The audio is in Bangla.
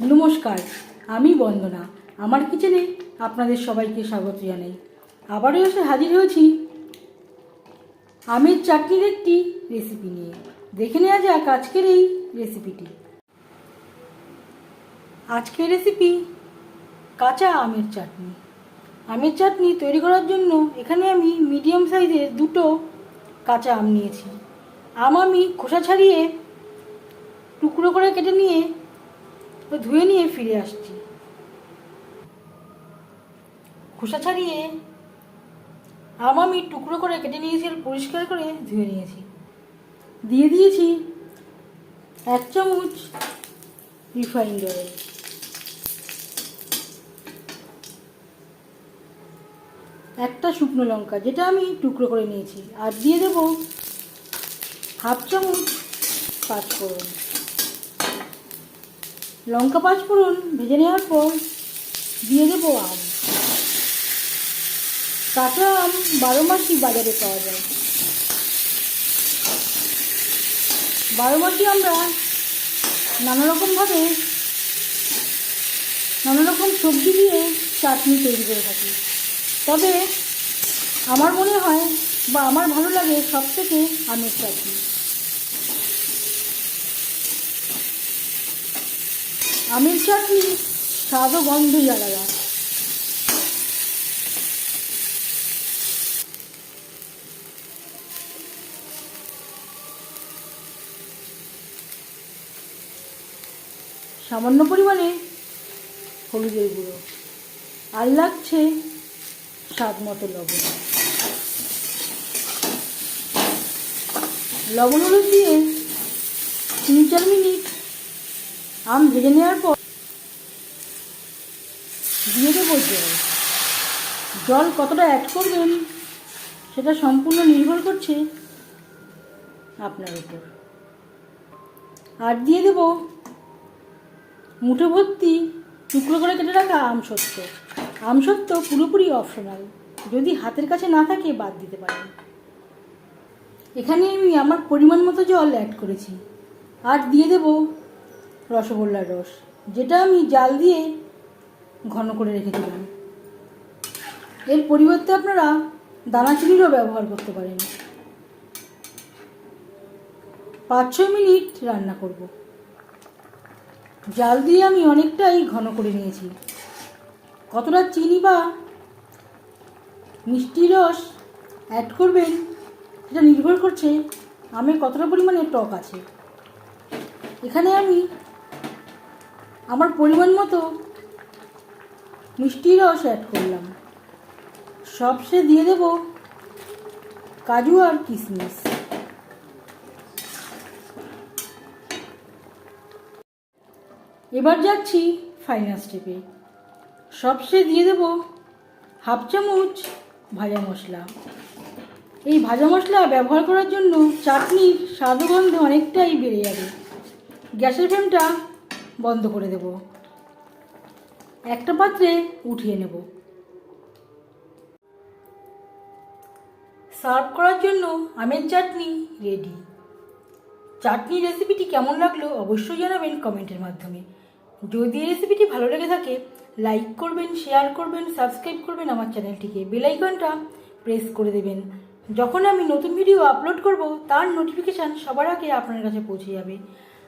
নমস্কার, আমি বন্দনা। আমার কিচেনে আপনাদের সবাইকে স্বাগত জানাই। আবারও এসে হাজির হয়েছি আমের চাটনির একটি রেসিপি নিয়ে। দেখে নেওয়া যাক আজকের এই রেসিপিটি আজকের রেসিপি কাঁচা আমের চাটনি। আমের চাটনি তৈরি করার জন্য এখানে আমি মিডিয়াম সাইজের দুটো কাঁচা আম নিয়েছি। আম আমি খোসা ছাড়িয়ে টুকরো করে কেটে নিয়ে তো ধুয়ে নিয়ে ফিরে আসছি। খোসা ছাড়িয়ে আম আমি টুকরো করে কেটে নিয়েছি আর পরিষ্কার করে ধুয়ে নিয়েছি। দিয়ে দিয়েছি এক চামচ রিফাইন্ড অয়েল। একটা শুকনো লঙ্কা, যেটা আমি টুকরো করে নিয়েছি। আর দিয়ে দেবো হাফ চামচ পাঁচ পাঁচফোড়ন। লঙ্কা পাঁচফোড়ন ভেজে নেওয়ার পর দিয়ে দেবো আম। কাঁচা আম বারো মাসই বাজারে পাওয়া যায়। বারো মাসই আমরা নানা রকমভাবে নানা রকম সবজি দিয়ে চাটনি তৈরি করে থাকি। তবে আমার মনে হয় বা আমার ভালো লাগে সব থেকে আমের চাটনি। আমের চাটনি স্বাদ ও গন্ধই আলাদা সামান্য পরিমাণে হলুদের গুঁড়ো। আর লাগছে স্বাদ মতো লবণ। লবণ হলুদ দিয়ে তিন চার মিনিট আম ভেজে নেওয়ার পর দিয়ে দেবো জল। জল কতটা অ্যাড করবেন সেটা সম্পূর্ণ নির্ভর করছে আপনার উপর। আর দিয়ে দেব মুঠো ভর্তি টুকরো করে কেটে রাখা আমসত্ব আমসত্ব পুরোপুরি অপশনাল যদি হাতের কাছে না থাকে বাদ দিতে পারেন। এখানে আমি আমার পরিমাণ মতো জল অ্যাড করেছি। আর দিয়ে দেব রসগোল্লার রস, যেটা আমি জাল দিয়ে ঘন করে রেখেছিলাম। এর পরিবর্তে আপনারা দানাচিনিরও ব্যবহার করতে পারেন। পাঁচ ছয় মিনিট রান্না করব। জাল দিয়ে আমি অনেকটাই ঘন করে নিয়েছি। কতটা চিনি বা মিষ্টি রস অ্যাড করবেন, সেটা নির্ভর করছে আমে কতটা পরিমাণে টক আছে। এখানে আমি আমার পরিমাণ মতো মিষ্টি রস অ্যাড করলাম। সবসে দিয়ে দেব কাজু আর কিশমিশ এবার যাচ্ছি ফাইনাল স্টেপে সবসে দিয়ে দেব হাফ চামচ ভাজা মশলা। এই ভাজা মশলা ব্যবহার করার জন্য চাটনির স্বাদ ও অনেকটাই বেড়ে যাবে। গ্যাসের ফ্লেমটা বন্ধ করে দেব। একটা পাত্রে উঠিয়ে নেব। সার্ভ করার জন্য আমের চাটনি রেডি। চাটনি রেসিপিটি কেমন লাগল অবশ্যই জানাবেন কমেন্টের মাধ্যমে। যদি রেসিপিটি ভালো লেগে থাকে, লাইক করবেন, শেয়ার করবেন, সাবস্ক্রাইব করবেন, আমার চ্যানেলটিকে বেলাইকনটা প্রেস করে দেবেন। যখন আমি নতুন ভিডিও আপলোড করব, তার নোটিফিকেশান সবার আগে আপনার কাছে পৌঁছে যাবে।